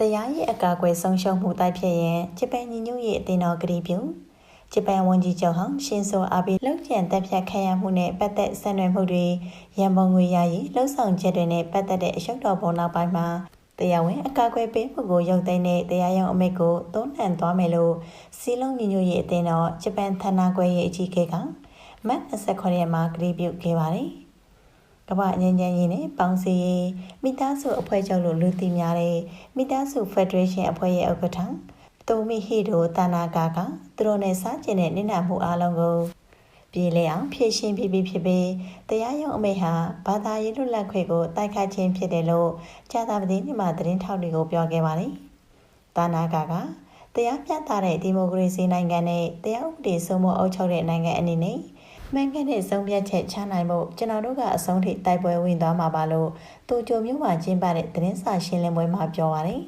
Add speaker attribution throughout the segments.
Speaker 1: တရားရေးအကာအကွယ်ဆုံးရှုံးမှုတိုက်ဖြစ်ရင်ဂျပန်ညီညွတ်ရေးအသင်းတော်ကတိပြုဂျပန်ဝန်ကြီးချုပ်ဟောင်းရှင်ဆိုအာဘေလောက်ကျန်တပ်ဖြတ်ခံရမှုနဲ့ပတ်သက်ဆက်နွယ်မှုတွေရန်ပုံငွေရရေးလှုပ်ဆောင်ချက်တွေနဲ့ပတ်သက်တဲ့အရှုပ်တော်ပုံနောက်ပိုင်းမှာတရားဝင်အကာအကွယ်ပေးမှုကိုရုပ်သိမ်းတဲ့တရားရုံးအမိန့်ကိုသုံးနှံသွားမယ်လို့စီလုံးညီညွတ်ရေးအသင်းတော်ဂျပန်ဌာနခွဲရေးအကြီးအကဲကမတ်29ရက်မှာကတိပြုခဲ့ပါတယ်။ ကမ္ဘာငြိမ်းချမ်းရေးနဲ့ပေါင်းစည်းရေးမိသားစုအဖွဲ့ချုပ်လို့လူသိများတဲ့မိသားစုဖက်ဒရေးရှင်းအဖွဲ့ရဲ့ဥက္ကဋ္ဌတိုမီဟီဒိုတာနာကာကသူတို့နဲ့စားကျင်တဲ့နင့်နာမှုအလုံးကိုပြည်လဲအောင်ဖြည့်ရှင်းပြီးပြီဖြစ်ပြီးတရားရုံးအမိန့်ဟာဘာသာရေးလွတ်လပ်ခွင့်ကိုတိုက်ခိုက်ခြင်းဖြစ်တယ်လို့ကြာသပတေးနေ့မှာသတင်းထောက်တွေကိုပြောခဲ့ပါတယ်။တာနာကာကတရားမျှတတဲ့ဒီမိုကရေစီနိုင်ငံနဲ့တရားဥပဒေစိုးမိုးအုပ်ချုပ်တဲ့နိုင်ငံအနေနဲ့ မှန်ကန်တဲ့ဆုံးဖြတ်ချက်ချနိုင်ဖို့ကျွန်တော်တို့ကအဆုံးထိတိုက်ပွဲဝင်သွားမှာပါလို့တူကြိုမျိုးမှာကျင်းပတဲ့သတင်းစာရှင်းလင်းပွဲမှာပြောပါတယ်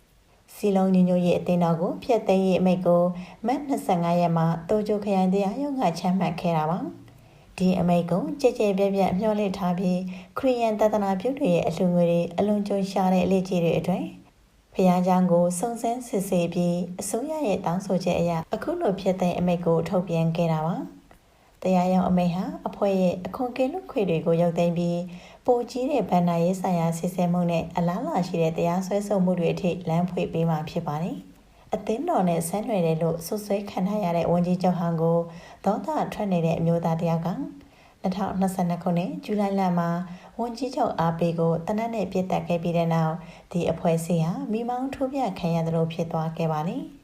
Speaker 1: ။စီလုံးညညရဲ့အတင်းတော်ကိုဖျက်သိမ်းရေးအမိန့်ကိုမတ်25ရက်မှာတူကြိုခရိုင်တရားရုံးကချမှတ်ခဲ့တာပါ။ဒီအမိန့်ကိုကြည်ကြဲပြပြမျှော်လင့်ထားပြီးခရီးယန်တသနာပြုတွေရဲ့အလှငွေတွေအလွန်ကြုံရှာတဲ့အလေးကြီးတွေအတွင်းဖျားချောင်းကိုစုံစမ်းစစ်ဆေးပြီးအစိုးရရဲ့တောင်းဆိုချက်အရအခုလိုဖြစ်တဲ့အမိန့်ကိုထုတ်ပြန်ခဲ့တာပါ တရားရုံးအမိန့်ဟာအဖွဲ့ရဲ့အခွန်ကင်းလွတ်ခွေတွေကိုရုပ်သိမ်းပြီးပိုကြီးတဲ့ဗန္နာရေးဆိုင်ရာစစ်ဆေးမှုနဲ့အလားလာရှိတဲ့တရားစွဲဆိုမှုတွေအထိလမ်းဖွင့်ပေးမှာဖြစ်ပါတယ်အသင်းတော်နဲ့ဆန်းနွယ်တယ်လို့ဆွဆွဲခံထားရတဲ့ဝန်ကြီးချုပ်ဟန်ကိုဒေါသထွက်နေတဲ့အမျိုးသားတယောက်က2022ခုနှစ်ဇူလိုင်လမှာဝန်ကြီးချုပ်အားပေးကိုတနက်နဲ့ပြစ်တက်ခဲ့ပြီးတဲ့နောက်ဒီအဖွဲ့အစည်းဟာမိမောင်းထိုးပြခံရသလိုဖြစ်သွားခဲ့ပါတယ်။